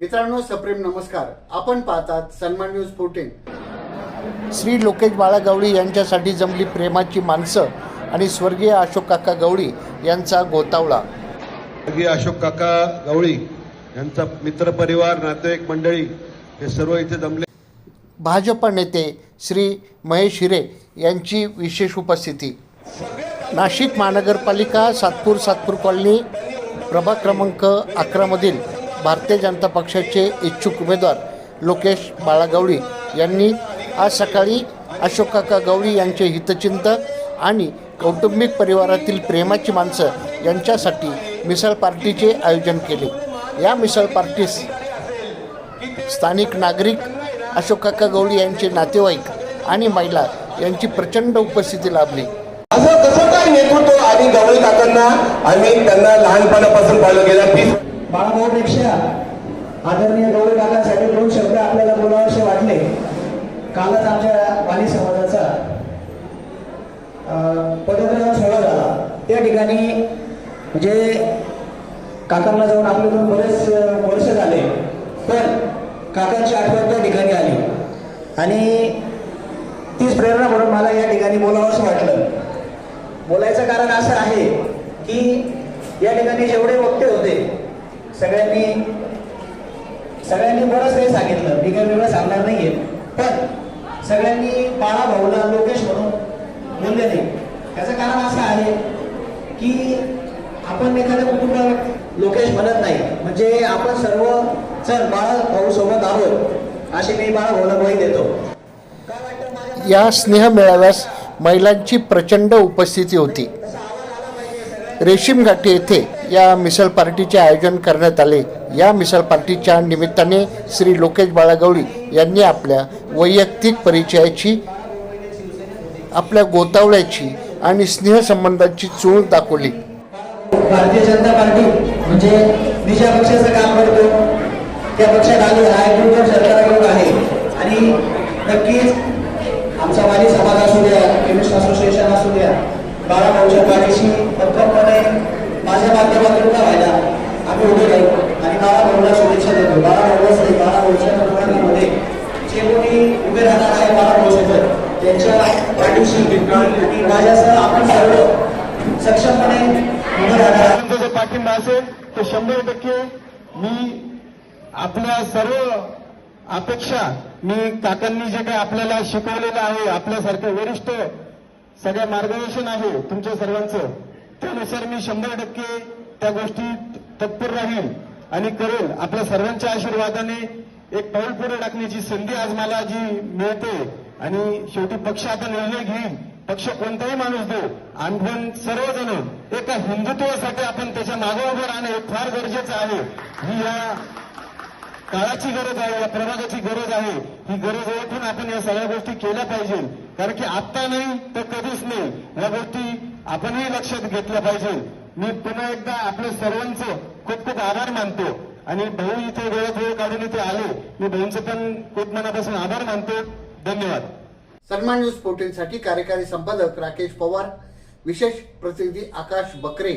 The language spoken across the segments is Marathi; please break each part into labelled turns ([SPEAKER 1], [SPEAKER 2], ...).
[SPEAKER 1] मित्रांनो सप्रेम नमस्कार. आपण पाहतात सन्मान न्यूज फोर्टीन श्री लोकेश बाळा गवळी यांच्यासाठी जमली प्रेमाची माणसं आणि स्वर्गीय अशोक काका गवळी यांचा गोतावळा.
[SPEAKER 2] स्वर्गीय अशोक काका गवळी यांचा मित्रपरिवार नातेवाईक मंडळी हे सर्व इथे जमले.
[SPEAKER 1] भाजप नेते श्री महेश हिरे यांची विशेष उपस्थिती. नाशिक महानगरपालिका सातपूर सातपूर कॉलनी प्रभाग क्रमांक अकरामधील भारतीय जनता पक्षाचे इच्छुक उमेदवार लोकेश बाळागवळी यांनी आज सकाळी अशोकाका गवळी यांचे हितचिंतक आणि कौटुंबिक परिवारातील प्रेमाची माणसं यांच्यासाठी मिसळ पार्टीचे आयोजन केले. या मिसळ पार्टीस स्थानिक नागरिक अशोकाका गवळी यांचे नातेवाईक आणि महिला यांची प्रचंड उपस्थिती लाभली.
[SPEAKER 3] असं कसं काय नेतृत्व आणि गवळी काकांना आम्ही त्यांना लहानपणापासून पाहिलं गेलं?
[SPEAKER 4] बाळाभाऊपेक्षा आदरणीय गौरव काकासाठी दोन शब्द आपल्याला बोलावेसे वाटले. कालच आमच्या बाली समाजाचा पदग्रहण सोहळा झाला. त्या ठिकाणी म्हणजे काकांना जाऊन आपले दोन बरेच वर्ष झाले. पण काकांची आठवण त्या ठिकाणी आली. आणि तीच प्रेरणा म्हणून मला या ठिकाणी बोलावंसं वाटलं. बोलायचं कारण असं आहे की या ठिकाणी जेवढे वक्ते होते सगळ्यांनी सगळ्यांनी बरंच काही सांगितलं. मी काही वेगळं सांगणार नाहीये. पण सगळ्यांनी बाळा भाऊला लोकेश म्हणून बोलले नाही. त्याचं कारण असं आहे की आपण एखाद्या कुटुंबाला लोकेश म्हणत नाही. म्हणजे आपण सर्व चल बाळा भाऊ सोबत आहोत अशी मी बाळा भाऊला ग्वाही देतो.
[SPEAKER 1] या स्नेह मेळाव्यास महिलांची प्रचंड उपस्थिती होती. रेशीम घाटी येथे या मिसल पार्टीचे आयोजन करण्यात आले. या मिसल पार्टीच्या निमित्ताने श्री लोकेश बाळागवळी यांनी आपल्या वैयक्तिक परिचयाची आपल्या गोतावळ्याची आणि स्नेहसंबंधाची चूळ दाखवली.
[SPEAKER 4] भारतीय जनता पार्टी म्हणजे मी ज्या पक्षाचं काम करतो. त्या पक्षात आली आहे गुरुकर सरकार आहे. आणि नक्कीच आमचा वाली समाज असू द्या केमिस्ट असोसिएशन असू द्या बाळा बाळाभाऊच्या पाठीशी भक्कमपणे माझ्या माध्यमातून का व्हायला आम्ही उभे राहू. आणि बाळाभाऊला शुभेच्छा देतो. बाळाभाऊलाच नाही बाळाभाऊच्या प्रणालीमध्ये जे कोणी उभे राहणार आहे बाळाभाऊ सोबत त्यांच्या पाठीशी आणि माझ्यासह आपण सर्व सक्षमपणे उभे राहणार आहोत.
[SPEAKER 5] तुमचा जो पाठिंबा असेल तो शंभर टक्के मी आपल्या सर्व अपेक्षा मी काकांनी जे काही आपल्याला शिकवलेलं आहे आपल्यासारखं वरिष्ठ सगळं मार्गदर्शन आहे तुमच्या सर्वांचं. त्यानुसार मी शंभर टक्के त्या गोष्टीत तत्पर राहील आणि करेल आपल्या सर्वांच्या आशीर्वादाने एक पाऊल पुढे टाकण्याची संधी आज मला जी मिळते आणि शेवटी पक्ष आता निर्णय घेईल पक्ष कोणताही माणूस देऊ आपण सर्वजण एका हिंदुत्वासाठी आपण त्याच्यामागे उभं राहणं फार गरजेचं आहे. ही या काळाची गरज आहे या प्रभागाची गरज आहे. ही गरज ओळखून आपण या सगळ्या गोष्टी केल्या पाहिजे. कारण की आत्ता नाही तर कधीच नाही. या गोष्टी आपणही लक्षात घेतल्या पाहिजे. मी पुन्हा एकदा आपल्या सर्वांचं खूप खूप आभार मानतो. आणि भाऊ इथे वेळात वेळ काढून इथे आले. मी भाऊंचं पण खूप मनापासून आभार मानतो. धन्यवाद.
[SPEAKER 1] सन्मान न्यूज फोर्टीनसाठी कार्यकारी संपादक राकेश पवार विशेष प्रतिनिधी आकाश बकरे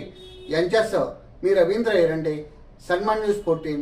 [SPEAKER 1] यांच्यासह मी रवींद्र एरंडे सन्मान न्यूज फोर्टीन